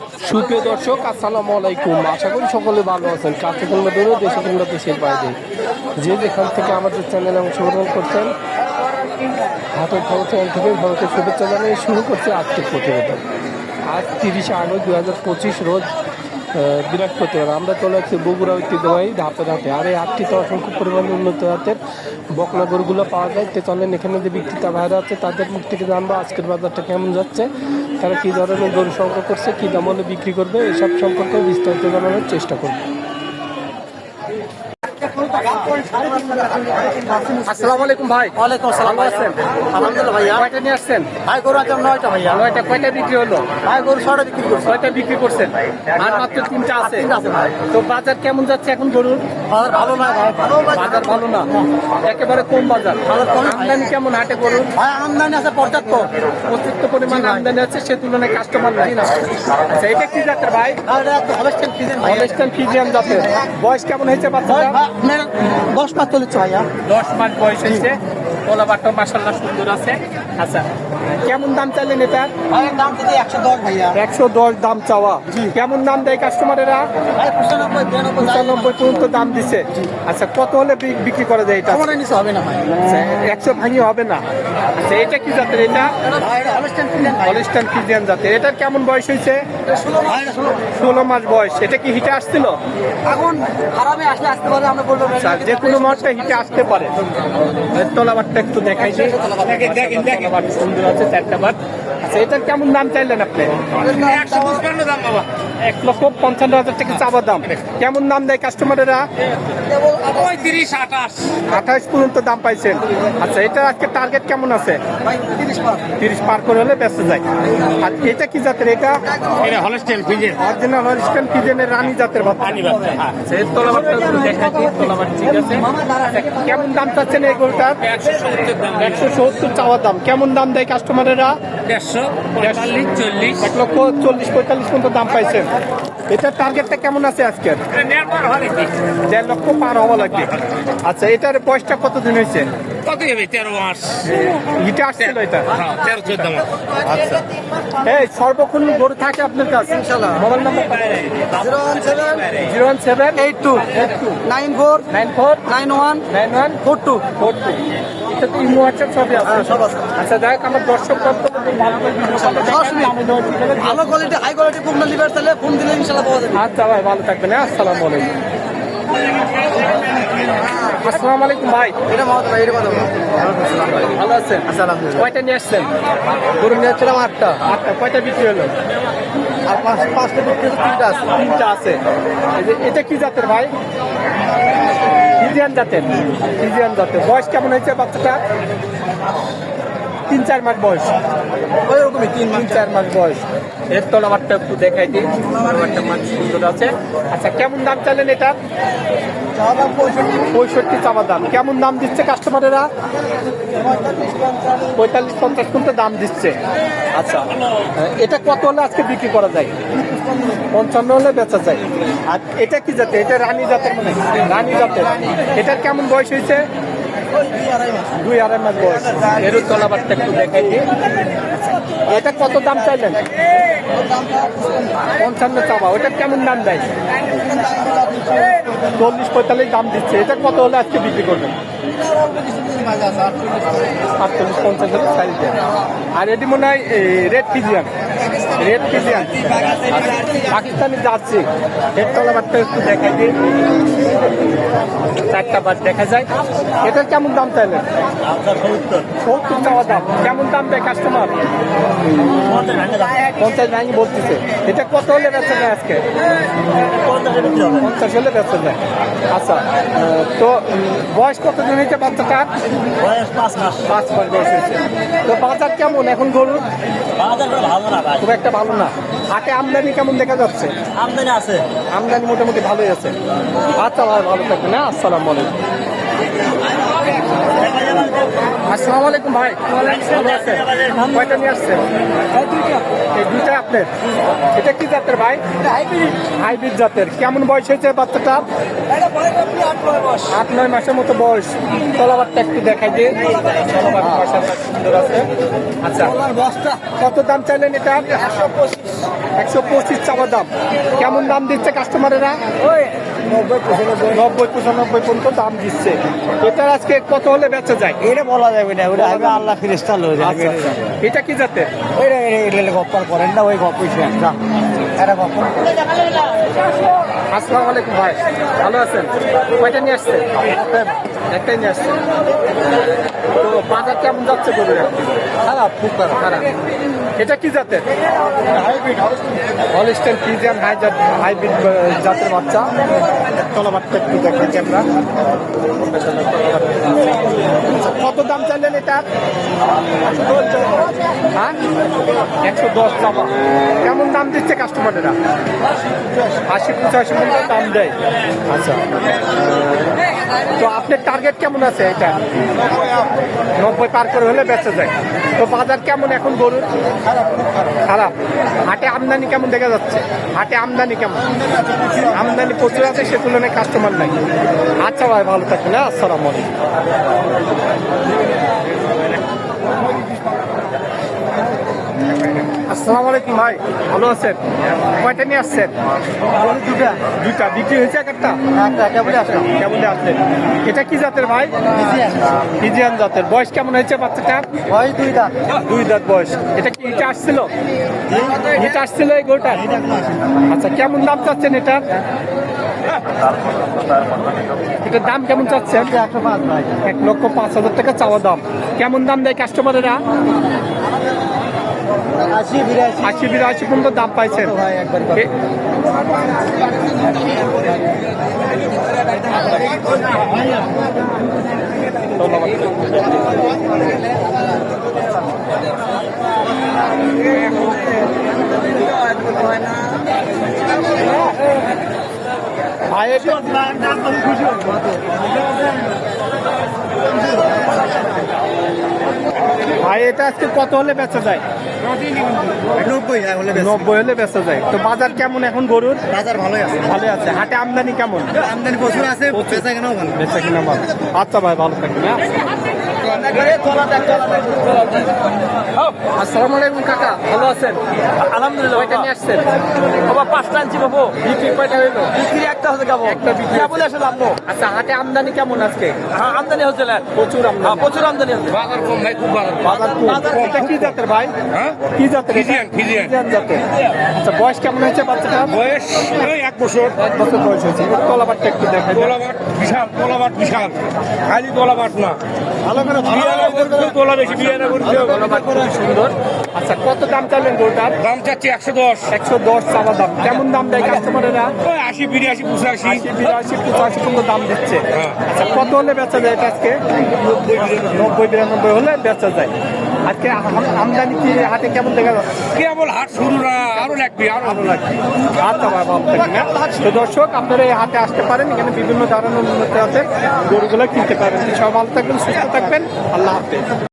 সুপ্রিয় দর্শক আসসালামু আলাইকুম। আশা করি সকলে ভালো আছেন। কাছে কিংবা দূরে দেশে কিংবা দেশের বাইরে। যে যেখান থেকে আমাদের চ্যানেলে অংশগ্রহণ করছেন হাতের খবর চ্যানেল থেকে ভারতের শুভেচ্ছা জানিয়ে শুরু করছে আজকের প্রতিবেদন। আজ তিরিশে আগস্ট দু হাজার পঁচিশ রোজ আহ, বৃহস্পতিবার আমরা চলে আসছি বগুড়া ঐতিহ্যবাহী ধাপে ধাপে। আর এই হাটটিতে অসংখ্য পরিমাণে উন্নত জাতের বকলা গরুগুলো পাওয়া যায়। তো চলেন এখানে যে বিক্রেতা ভাইরা আছে তাদের মুখ থেকে জানব আজকের বাজারটা কেমন যাচ্ছে। তারা কী ধরনের গরু সংগ্রহ করছে, কী দাম হলে বিক্রি করবে, এসব সম্পর্কে বিস্তারিত জানানোর চেষ্টা করবে। আসসালামু আলাইকুম ভাই। ওয়ালাইকুম আসসালাম। আছেন? আলহামদুলিল্লাহ ভাইয়া। কয়টা নিয়ে আসছেন? ভাই গরু আছে নয়টা ভাইয়া। নয়টা কয়টা বিক্রি হলো? ভাই গরু ছটা বিক্রি করছে। ছয়টা বিক্রি করছেন? আর মাত্র তিনটা আছে। তো বাজার কেমন যাচ্ছে এখন গরুর? বাজার ভালো না বাজার ভালো না। একেবারে কম বাজার। আমদানি কেমন হাটে গরুর? ভাই আমদানি আছে পর্যাপ্ত অতিরিক্ত পরিমাণ আমদানি আছে সে তুলনায় কাস্টমার নাই আচ্ছা এটা কি জাতের ভাই? আর হলস্টেন ফিজিয়ান জাতের। বয়স কেমন হয়েছে বাচ্চাটা আপনার দশ মাস চলেছে ভাইয়া দশ মাস বয়স হয়েছে। পোলা বাট্টা মাসাল্লাহ সুন্দর আছে। আচ্ছা। কেমন দাম চাইলেন এটার দাম যদি একশো দশ ভাইয়া। একশো দশ দাম চাওয়া। কেমন দাম দেয় কাস্টমারেরা? পঁচানব্বই পর্যন্ত দাম দিছে। আচ্ছা কত হলে বিক্রি করা যায় এটা? হবে না আচ্ছা, একশো ভাঙি হবে না। আচ্ছা এটা কি জাতের এটা? হলস্টেন ফিজিয়ান জাতের। এটার কেমন বয়স হয়েছে? ষোলো মাস। বয়স। এটা কি হিটে আসছিল? এখন খারাপে আসলে আসতে পারে আমরা বলব আচ্ছা যে কোনো মাঠটা হিটে আসতে পারে। তলাবারটা একটু দেখাই দিই। তলাবার সুন্দর আছে চারটা বাদ। আচ্ছা এটার কেমন দাম চাইলেন আপনি? এক লক্ষ পঞ্চান্ন হাজার টাকা চাবার দাম। কেমন দাম দেয় কাস্টমারেরা পঁয়ত্রিশ আঠাশ। আঠাশ পর্যন্ত দাম পাইছেন। আচ্ছা এটা আজকে টার্গেট কেমন আছে? তিরিশ পার করে হলে ব্যস্ত যায়। আর এটা কি জাতের এটা? হলস্টেন ফিজেন অরিজিনাল হলিস্টান ফিজেনের রানী জাতের বাচ্চা। বাচ্চা, হ্যাঁ। আচ্ছা, এর তলাবারটা একটু তলাবার ঠিক আছে। কেমন দাম চাচ্ছেন এই দাম। একশো সত্তর চাওয়ার দাম। কেমন দাম দেয় কাস্টমারেরা দেড়শো পঁয়তাল্লিশ চল্লিশ। এক লক্ষ চল্লিশ পঁয়তাল্লিশ পর্যন্ত দাম পাইছেন। এটার টার্গেটটা কেমন আছে আজকের? দেড় লক্ষ পার হওয়া লাগবে। আচ্ছা এটার বয়সটা কতদিন হয়েছে? কত হবে? তেরো মাস। হিটে আসছিল এটা? হ্যাঁ তেরো চোদ্দ মাস। আচ্ছা। এই সর্বক্ষণ গরু থাকে আপনার কাছে? Mobile number? Zero one seven. Zero one seven eight two. Eight two. Nine four. Nine four. Nine one. Nine one. Four two. Four two. তো ইমো হোয়াটসঅ্যাপ সবই আছে। হ্যাঁ, সব আছে। আচ্ছা দেখ আমার দর্শক ভালো কোয়ালিটি হাই কোয়ালিটি পুরনো লিভার তাহলে। ফোন দিলে ইনশাল্লাহ পাওয়া যাবে। আচ্ছা ভাই ভালো থাকবেন হ্যাঁ আসসালামু আলাইকুম। আসসালামু আলাইকুম ভাই। এটা মাওয়া ভাই এটা মাওয়া ভালো আছেন? আচ্ছা আলহামদুলিল্লাহ। কয়টা নিয়ে আসছেন? গরু নিয়ে ছিলাম আটটা। আটটা কয়টা বিক্রি হলো? আর পাঁচ পাঁচটা বিক্রি তিনটা আছে। তিনটা আছে। এটা কি জাতের ভাই? ফিজিয়ান জাতের ফিজিয়ান জাতের। বয়স কেমন হয়েছে বাচ্চাটা? তিন চার মাস বয়স। ওই রকমই তিন তিন চার মাস বয়স। এর তলাবারটা একটু দেখাই দিই। তলাবারটা মাছ সুন্দর আছে। আচ্ছা কেমন দাম চাইলেন এটা? পঁয়ষট্টি চাওয়া দাম। কেমন দাম দিচ্ছে কাস্টমারেরা? পঁয়তাল্লিশ পঞ্চাশ পর্যন্ত দাম দিচ্ছে। আচ্ছা এটা কত হলে আজকে বিক্রি করা যায়? পঞ্চান্ন হলে বেচা যায়। আর এটা কি জাতের? এটা রানী জাতের মানে রানী জাতের। এটার কেমন বয়স হয়েছে? দুই আড়াই মাস বয়স। এর তলাবারটা একটু দেখাই দিই। এটা কত দাম চাইলেন? পঞ্চান্ন চাবা ওটা কেমন দাম দেয়? চল্লিশ পঁয়তাল্লিশ দাম দিচ্ছে। এটা কত হলে আজকে বিক্রি করবেন? আটচল্লিশ পঞ্চাশ আর এটি মনে হয় red pigeon. Red pigeon Pakistani যাচ্ছি এর তলাবারটা একটু দেখা দিই। চারটা বার দেখা যায়। এটার কেমন দাম তাহলে? সত্তর চাওয়া দাম। কেমন দাম দেয় কাস্টমার পঞ্চাশ ভাঙি বলতেছে। এটা কত হলে বেচা যায় আজকে? পঞ্চাশ হলে বেচা যায় আচ্ছা তো বয়স কতদিন হয়েছে বাচ্চাটার? পাঁচ মাস পাঁচ মাস বয়স হয়েছে। তো বাজার কেমন এখন গরুর বাজার ভালো না খুব একটা ভালো না। হাটে আমদানি কেমন দেখা যাচ্ছে? আমদানি আছে। আমদানি মোটামুটি ভালোই আছে। আচ্ছা ভাই ভালো থাকবেন হ্যাঁ? আসসালামু আলাইকুম। আসসালামু আলাইকুম ভাই। ভালো কয়টা নিয়ে আসছেন? দুইটা আপনার। এটা কি জাতের ভাই? হাইব্রিড জাতের। কেমন বয়স হয়েছে বাচ্চাটা? আট, নয় মাসের মতো বয়স। তলাবারটা একটু দেখাই দিয়ে সুন্দর আচ্ছা। কত দাম চাইলেন এটা? একশো পঁচিশ চাপা দাম। কেমন দাম দিচ্ছে কাস্টমারেরা নব্বই পঁচানব্বই। পর্যন্ত দাম দিচ্ছে। এটার আজকে কত হলে বেচা যায়? এটা বলা যাবে না ওটা হবে আল্লাহ ফিরিস্তা হয়ে আচ্ছা। এটা কি যাতে ওই গপ্পার করেন না ওই গপ্পই একটা এটা গপ্প আসসালামু আলাইকুম ভাই। ভালো আছেন? কয়টা নিয়ে আসছেন একটাই নিয়ে আসছেন তো বাজার কেমন যাচ্ছে গরুর? খারাপ খুব খারাপ। খারাপ। এটা কি জাতের? হলিস্টেন ফিজিয়ান হাই হাইব্রিড জাতের বাচ্চা? তলাবারটা একটু দেখাচ্ছি আমরা। দাম চাইলেন এটা? হ্যাঁ? একশো দশ চাপা। কেমন দাম দিচ্ছে কাস্টমারেরা? আশি পঁচাশি মতো দাম দেয়। আচ্ছা। তো আপনার টার্গেট কেমন আছে এটা? নব্বই পার করে হলে বেঁচে যায়। তো বাজার কেমন এখন গরুর? খারাপ। হাটে আমদানি কেমন দেখা যাচ্ছে? হাটে আমদানি কেমন? আমদানি প্রচুর আছে সে তুলনায় কাস্টমার নাই। আচ্ছা ভাই ভালো থাকবেন হ্যাঁ? আসসালামু আলাইকুম। আসসালামু আলাইকুম ভাই, ভালো আছেন? কয়টা নিয়ে আসছেন? দুটা দুটা বিক্রি হয়েছে এক একটা? কেমন আসলাম কেমন আসলেন এটা কি জাতের ভাই? ফিজিয়ান জাতের। বয়স কেমন হয়েছে বাচ্চাটা? ওই দুই দাঁত দুই দাঁত বয়স। এটা কি এটা আসছিল? এটা আসছিল এই গোটা আচ্ছা কেমন দাম চাচ্ছেন এটা? এটার দাম কেমন চাচ্ছেন? একশো এক লক্ষ পাঁচ হাজার টাকা চাওয়া দাম। কেমন দাম দেয় কাস্টমারেরা আশি বিরাশি পর্যন্ত দাম পাইছেন। ভাই একবার এ- ভাই এটা ভাই এটা আজকে কত হলে বেচা যায়? নব্বই হলে নব্বই হলে বেচা যায়। তো বাজার কেমন এখন গরুর? বাজার ভালো আছে। ভালো আছে। হাটে আমদানি কেমন? আমদানি প্রচুর আছে বেচা কেনাও ভালো। বেচা কিনা ভালো। আচ্ছা ভাই ভালো থাকবে হ্যাঁ? আসসালামু আলাইকুম কাকা। ভালো আছেন? আলহামদুলিল্লাহ কয়টা নিয়ে আসছেন? বাবা পাঁচটা আনছি বাবু। বিক্রি কয়টা হইল? বিক্রি একটা হতে যাব একটা বিক্রি বলে আসলে আপনি। আচ্ছা হাটে আমদানি কেমন আজকে? হ্যাঁ আমদানি হচ্ছে প্রচুর হ্যাঁ আমদানি প্রচুর আমদানি হচ্ছে। বাজার কম ভাই খুব বাজার বাজার। এটা কি জাতের ভাই? হ্যাঁ? কি জাতের ফিজিয়ান, ফিজিয়ান। জাতের। আচ্ছা বয়স কেমন হয়েছে বাচ্চাটা বয়স ওই এক বছর। এক বছর বয়স হয়েছে। এবার তলাবারটা একটু দেখাই দেন। বিশাল তোলাবাট বিশাল। খালি তোলাবাট না। তোলা বেশি বিয়ানা করতে খুব সুন্দর। আচ্ছা কত দাম চাইলেন গরুটার দাম চাচ্ছি একশো দশ। একশো দশ চাওয়া দাম। কেমন দাম দেয় কাস্টমারেরা? ওই আশি বিরাশি পঁচাশি। বিরাশি পঁচাশি দাম দিচ্ছে। হ্যাঁ। আচ্ছা কত হলে বেচা যায় আজকে? নব্বই বিরানব্বই হলে বেচা যায়। আজকে আমদানি কি হাটে কেমন দেখা যাচ্ছে? কেবল হাট শুরু না আরও লাগবে আরও লাগবে। লাগে আচ্ছা? তো দর্শক আপনারা এই হাটে আসতে পারেন এখানে বিভিন্ন ধরনের উন্নতি আছে। গরুগুলো কিনতে পারেন। সব ভালো থাকবেন সুস্থ থাকবেন। আল্লাহ হাফেজ।